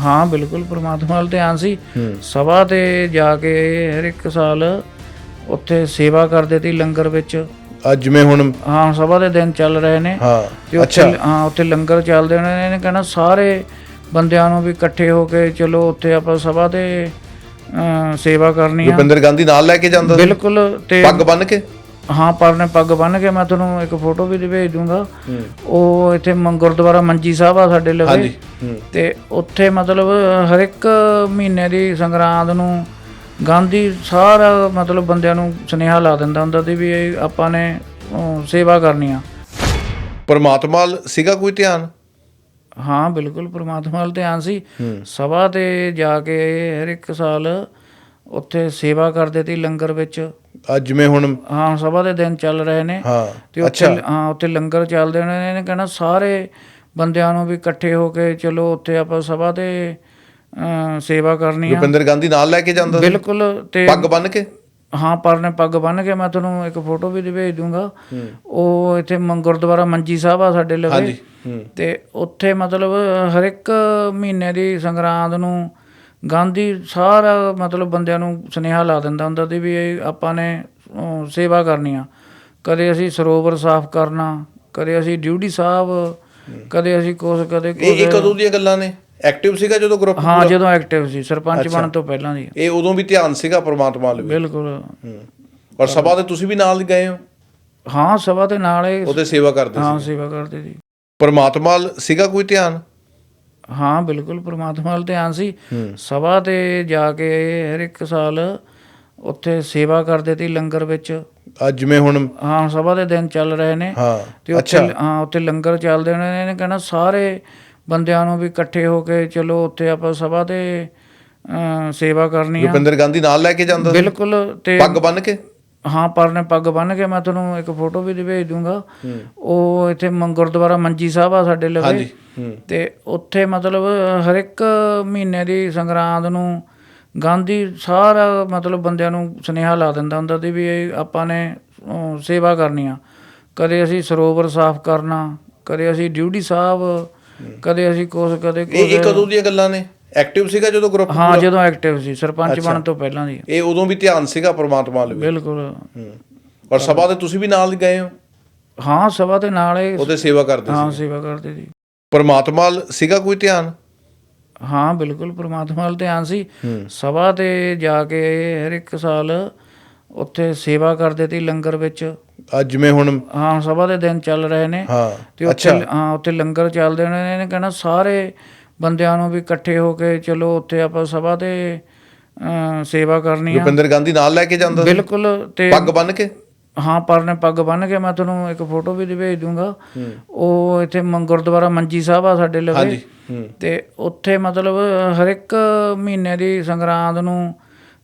ਹਾਂ ਬਿਲਕੁਲ ਪ੍ਰਮਾਤਮਾ ਵੱਲ ਧਿਆਨ ਸੀ। ਸਭਾ ਤੇ ਜਾ ਕੇ ਹਰ ਇੱਕ ਸਾਲ ਉੱਥੇ ਸੇਵਾ ਕਰਦੇ ਸੀ ਲੰਗਰ ਵਿੱਚ। ਅੱਜ ਜਿਵੇਂ ਹੁਣ ਹਾਂ ਸਭਾ ਦੇ ਦਿਨ ਚੱਲ ਰਹੇ ਨੇ। ਹਾਂ ਤੇ ਉੱਥੇ ਅੱਛਾ। ਹਾਂ ਉੱਥੇ ਲੰਗਰ ਚੱਲਦੇ ਨੇ। ਇਹਨੇ ਕਹਿਣਾ ਸਾਰੇ ਬੰਦਿਆਂ ਨੂੰ ਵੀ ਇਕੱਠੇ ਹੋ ਕੇ ਚਲੋ ਉੱਥੇ ਆਪਾਂ ਸਭਾ ਤੇ ਸੇਵਾ ਕਰਨੀ ਆ। ਰੁਪਿੰਦਰ ਗਾਂਧੀ ਨਾਲ ਲੈ ਕੇ ਜਾਂਦਾ? ਬਿਲਕੁਲ ਤੇ ਪੱਗ ਬੰਨ ਕੇ? ਹਾਂ ਪਰਨੇ ਪੱਗ ਬੰਨ ਕੇ ਮੈਂ ਤੁਹਾਨੂੰ ਇੱਕ ਫੋਟੋ ਵੀ ਭੇਜ ਦੂੰਗਾ। ਉਹ ਇੱਥੇ ਗੁਰਦੁਆਰਾ ਮੰਜੀ ਸਾਹਿਬ ਆ ਸਾਡੇ ਲਵੇ। ਤੇ ਉੱਥੇ ਮਤਲਬ ਹਰ ਇੱਕ ਮਹੀਨੇ ਦੀ ਸੰਗਰਾਂਦ ਨੂੰ ਗਾਂਧੀ ਸਾਰਾ ਮਤਲਬ ਬੰਦਿਆਂ ਨੂੰ ਸੁਨੇਹਾ ਲਾ ਦਿੰਦਾ ਹੁੰਦਾ ਸੀ ਵੀ ਇਹ ਆਪਾਂ ਨੇ ਸੇਵਾ ਕਰਨੀ ਆ। ਪਰਮਾਤਮਾ ਸੀਗਾ ਕੋਈ ਧਿਆਨ? ਹਾਂ ਬਿਲਕੁਲ ਪ੍ਰਮਾਤਮਾ ਵੱਲ ਧਿਆਨ ਸੀ। ਸਭਾ ਤੇ ਜਾ ਕੇ ਹਰ ਇੱਕ ਸਾਲ ਉੱਥੇ ਸੇਵਾ ਕਰਦੇ ਸੀ ਲੰਗਰ ਵਿੱਚ। ਅੱਜ ਜਿਵੇਂ ਹੁਣ ਹਾਂ ਸਭਾ ਦੇ ਦਿਨ ਚੱਲ ਰਹੇ ਨੇ। ਹਾਂ ਤੇ ਉੱਥੇ ਹਾਂ ਉੱਥੇ ਲੰਗਰ ਚੱਲਦੇ ਨੇ ਇਹਨੇ ਕਹਿਣਾ ਸਾਰੇ ਬੰਦਿਆਂ ਨੂੰ ਵੀ ਇਕੱਠੇ ਹੋ ਕੇ ਚਲੋ ਉੱਥੇ ਆਪਾਂ ਸਭਾ ਤੇ ਅਮ, ਸੇਵਾ ਕਰਨੀ ਆ। ਰੁਪਿੰਦਰ ਗਾਂਧੀ ਨਾਲ ਲੈ ਕੇ ਜਾਂਦਾ ਸੀ? ਬਿਲਕੁਲ ਤੇ ਪੱਗ ਬੰਨ ਕੇ? ਹਾਂ ਪਰਨੇ ਪੱਗ ਬੰਨ ਕੇ ਮੈਂ ਤੁਹਾਨੂੰ ਇੱਕ ਫੋਟੋ ਵੀ ਭੇਜ ਦੂੰਗਾ। ਉਹ ਇੱਥੇ ਗੁਰਦੁਆਰਾ ਮੰਜੀ ਸਾਹਿਬ ਆ ਸਾਡੇ ਲਵੇ। ਤੇ ਉੱਥੇ ਮਤਲਬ ਹਰ ਇੱਕ ਮਹੀਨੇ ਦੀ ਸੰਗਰਾਂਦ ਨੂੰ ਗਾਂਧੀ ਸਾਰਾ ਮਤਲਬ ਬੰਦਿਆਂ ਨੂੰ ਸੁਨੇਹਾ ਲਾ ਦਿੰਦਾ ਹੁੰਦਾ ਸੀ ਵੀ ਇਹ ਆਪਾਂ ਨੇ ਸੇਵਾ ਕਰਨੀ ਆ। ਕਦੇ ਅਸੀਂ ਸਰੋਵਰ ਸਾਫ਼ ਕਰਨਾ ਕਦੇ ਅਸੀਂ ਡਿਊਟੀ ਸਾਹਿਬ ਕਦੇ ਅਸੀਂ ਕੁਛ ਕਦੇ ਇਹ ਕਦੋਂ ਦੀਆਂ ਗੱਲਾਂ ਨੇ? ਐਕਟਿਵ ਸੀਗਾ ਜਦੋਂ ਗਰੁੱਪ ਹਾਂ ਜਦੋਂ ਐਕਟਿਵ ਸੀ ਸਰਪੰਚ ਬਣਨ ਤੋਂ ਪਹਿਲਾਂ ਦੀ। ਇਹ ਉਦੋਂ ਵੀ ਧਿਆਨ ਸੀਗਾ ਪਰਮਾਤਮਾ ਵੀ? ਬਿਲਕੁਲ। ਹੂੰ। ਔਰ ਸਭਾ ਤੇ ਤੁਸੀਂ ਵੀ ਨਾਲ ਗਏ ਹੋ? ਹਾਂ ਸਭਾ ਦੇ ਨਾਲ ਇਹ ਉਹਦੇ ਸੇਵਾ ਕਰਦੇ ਹਾਂ ਸੀ। ਸੇਵਾ ਕਰਦੇ ਸੀ। ਪਰਮਾਤਮਾ ਸੀਗਾ ਕੋਈ ਧਿਆਨ? ਹਾਂ ਬਿਲਕੁਲ ਪ੍ਰਮਾਤਮਾ ਵੱਲ ਧਿਆਨ ਸੀ। ਸਭਾ ਤੇ ਜਾ ਕੇ ਹਰ ਇੱਕ ਸਾਲ ਉੱਥੇ ਸੇਵਾ ਕਰਦੇ ਸੀ ਲੰਗਰ ਵਿੱਚ। ਅੱਜ ਜਿਵੇਂ ਹੁਣ ਹਾਂ ਸਭਾ ਦੇ ਦਿਨ ਚੱਲ ਰਹੇ ਨੇ। ਹਾਂ ਤੇ ਉੱਥੇ ਹਾਂ ਉੱਥੇ ਲੰਗਰ ਚੱਲਦੇ ਨੇ ਇਹਨੇ ਕਹਿਣਾ ਸਾਰੇ ਬੰਦਿਆਂ ਨੂੰ ਵੀ ਇਕੱਠੇ ਹੋ ਕੇ ਚਲੋ ਉੱਥੇ ਆਪਾਂ ਸਭਾ ਤੇ ਸੇਵਾ ਕਰਨੀ ਆ। ਰੁਪਿੰਦਰ ਗਾਂਧੀ ਨਾਲ ਲੈ ਕੇ ਜਾਂਦਾ ਸੀ? ਬਿਲਕੁਲ ਤੇ ਪੱਗ ਬੰਨ ਕੇ? ਹਾਂ ਪਰਨੇ ਪੱਗ ਬੰਨ ਕੇ ਮੈਂ ਤੁਹਾਨੂੰ ਇੱਕ ਫੋਟੋ ਵੀ ਭੇਜ ਦੂੰਗਾ। ਉਹ ਇੱਥੇ ਗੁਰਦੁਆਰਾ ਮੰਜੀ ਸਾਹਿਬ ਆ ਸਾਡੇ ਲਵੇ। ਤੇ ਉੱਥੇ ਮਤਲਬ ਹਰ ਇੱਕ ਮਹੀਨੇ ਦੀ ਸੰਗਰਾਂਦ ਨੂੰ ਗਾਂਧੀ ਸਾਰਾ ਮਤਲਬ ਬੰਦਿਆਂ ਨੂੰ ਸੁਨੇਹਾ ਲਾ ਦਿੰਦਾ ਹੁੰਦਾ ਸੀ ਵੀ ਆਪਾਂ ਨੇ ਸੇਵਾ ਕਰਨੀ ਆ। ਕਦੇ ਅਸੀਂ ਸਰੋਵਰ ਸਾਫ਼ ਕਰਨਾ ਕਦੇ ਅਸੀਂ ਡਿਊਟੀ ਸਾਹਿਬ ਕਦੇ ਅਸੀਂ ਕੁਛ ਕਦੇ ਇਹ ਕਦੋਂ ਦੀਆਂ ਗੱਲਾਂ ਨੇ? ਐਕਟਿਵ ਸੀਗਾ ਜਦੋਂ ਗਰੁੱਪ ਹਾਂ ਜਦੋਂ ਐਕਟਿਵ ਸੀ ਸਰਪੰਚ ਬਣਨ ਤੋਂ ਪਹਿਲਾਂ ਦੀ। ਇਹ ਉਦੋਂ ਵੀ ਧਿਆਨ ਸੀਗਾ ਪਰਮਾਤਮਾ ਵੀ? ਬਿਲਕੁਲ। ਹੂੰ। ਔਰ ਸਭਾ ਤੇ ਤੁਸੀਂ ਵੀ ਨਾਲ ਗਏ ਹੋ? ਹਾਂ ਸਭਾ ਦੇ ਨਾਲ ਇਹ ਉਹਦੇ ਸੇਵਾ ਕਰਦੇ ਹਾਂ ਸੀ। ਸੇਵਾ ਕਰਦੇ ਸੀ। ਪਰਮਾਤਮਾ ਸੀਗਾ ਕੋਈ ਧਿਆਨ? ਹਾਂ ਬਿਲਕੁਲ ਪ੍ਰਮਾਤਮਾ ਵੱਲ ਧਿਆਨ ਸੀ। ਹੂੰ। ਸਭਾ ਤੇ ਜਾ ਕੇ ਹਰ ਇੱਕ ਸਾਲ ਉੱਥੇ ਸੇਵਾ ਕਰਦੇ ਸੀ ਲੰਗਰ ਵਿੱਚ। ਅੱਜ ਜਿਵੇਂ ਹੁਣ ਹਾਂ ਸਭਾ ਦੇ ਦਿਨ ਚੱਲ ਰਹੇ ਨੇ। ਹਾਂ ਤੇ ਉੱਥੇ ਹਾਂ ਉੱਥੇ ਲੰਗਰ ਚੱਲਦੇ ਨੇ ਇਹਨੇ ਕਹਿਣਾ ਸਾਰੇ ਬੰਦਿਆਂ ਨੂੰ ਵੀ ਇਕੱਠੇ ਹੋ ਕੇ ਚਲੋ ਉੱਥੇ ਆਪਾਂ ਸਭਾ ਤੇ ਸੇਵਾ ਕਰਨੀ ਆ। ਰੁਪਿੰਦਰ ਗਾਂਧੀ ਨਾਲ ਲੈ ਕੇ ਜਾਂਦਾ ਸੀ? ਬਿਲਕੁਲ ਤੇ ਪੱਗ ਬੰਨ ਕੇ? ਹਾਂ ਪਰਨੇ ਪੱਗ ਬੰਨ ਕੇ ਮੈਂ ਤੁਹਾਨੂੰ ਇੱਕ ਫੋਟੋ ਵੀ ਭੇਜ ਦੂੰਗਾ। ਉਹ ਇੱਥੇ ਗੁਰਦੁਆਰਾ ਮੰਜੀ ਸਾਹਿਬ ਆ ਸਾਡੇ ਲਵੇ। ਤੇ ਉੱਥੇ ਮਤਲਬ ਹਰ ਇੱਕ ਮਹੀਨੇ ਦੀ ਸੰਗਰਾਂਦ ਨੂੰ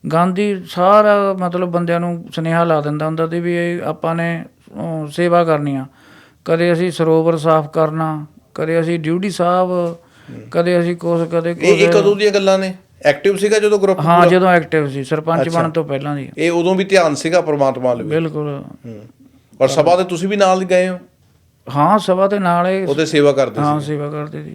ਗਾਂਧੀ ਸਾਰਾ ਮਤਲਬ ਬੰਦਿਆਂ ਨੂੰ ਸੁਨੇਹਾ ਲਾ ਦਿੰਦਾ ਹੁੰਦਾ ਸੀ ਵੀ ਇਹ ਆਪਾਂ ਨੇ ਸੇਵਾ ਕਰਨੀ ਆ। ਕਦੇ ਅਸੀਂ ਸਰੋਵਰ ਸਾਫ਼ ਕਰਨਾ ਕਦੇ ਅਸੀਂ ਡਿਊਟੀ ਸਾਹਿਬ ਕਦੇ ਅਸੀਂ ਕੁਛ ਕਦੇ ਇਹ ਇਹ ਕਦੋਂ ਦੀਆਂ ਗੱਲਾਂ ਨੇ? ਐਕਟਿਵ ਸੀਗਾ ਜਦੋਂ ਗਰੁੱਪ ਹਾਂ ਜਦੋਂ ਐਕਟਿਵ ਸੀ ਸਰਪੰਚ ਬਣਨ ਤੋਂ ਪਹਿਲਾਂ ਦੀ। ਇਹ ਉਦੋਂ ਵੀ ਧਿਆਨ ਸੀਗਾ ਪਰਮਾਤਮਾ ਵੀ? ਬਿਲਕੁਲ। ਹੂੰ। ਔਰ ਸਭਾ ਤੇ ਤੁਸੀਂ ਵੀ ਨਾਲ ਗਏ ਹੋ? ਹਾਂ ਸਭਾ ਦੇ ਨਾਲ ਇਹ ਉਹਦੇ ਸੇਵਾ ਕਰਦੇ ਹਾਂ ਸੀ। ਸੇਵਾ ਕਰਦੇ ਸੀ।